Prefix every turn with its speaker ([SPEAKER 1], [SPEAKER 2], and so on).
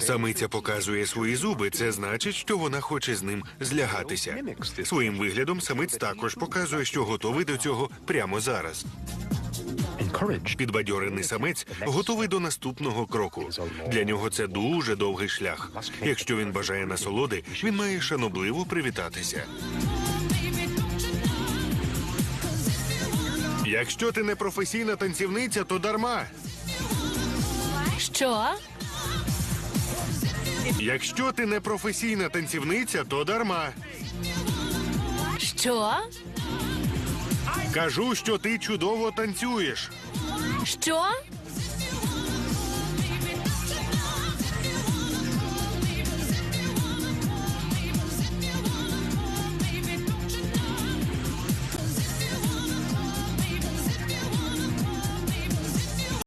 [SPEAKER 1] Самиця показує свої зуби. Це значить, що вона хоче з ним злягатися. Своїм виглядом самець також показує, що готовий до цього прямо зараз. Підбадьорений самець готовий до наступного кроку. Для нього це дуже довгий шлях. Якщо він бажає насолоди, він має шанобливо привітатися. Якщо ти не професійна танцівниця, то дарма.
[SPEAKER 2] Що?
[SPEAKER 1] Якщо ти не професійна танцівниця, то дарма.
[SPEAKER 2] Що?
[SPEAKER 1] Кажу, що ти чудово танцюєш.
[SPEAKER 2] Що?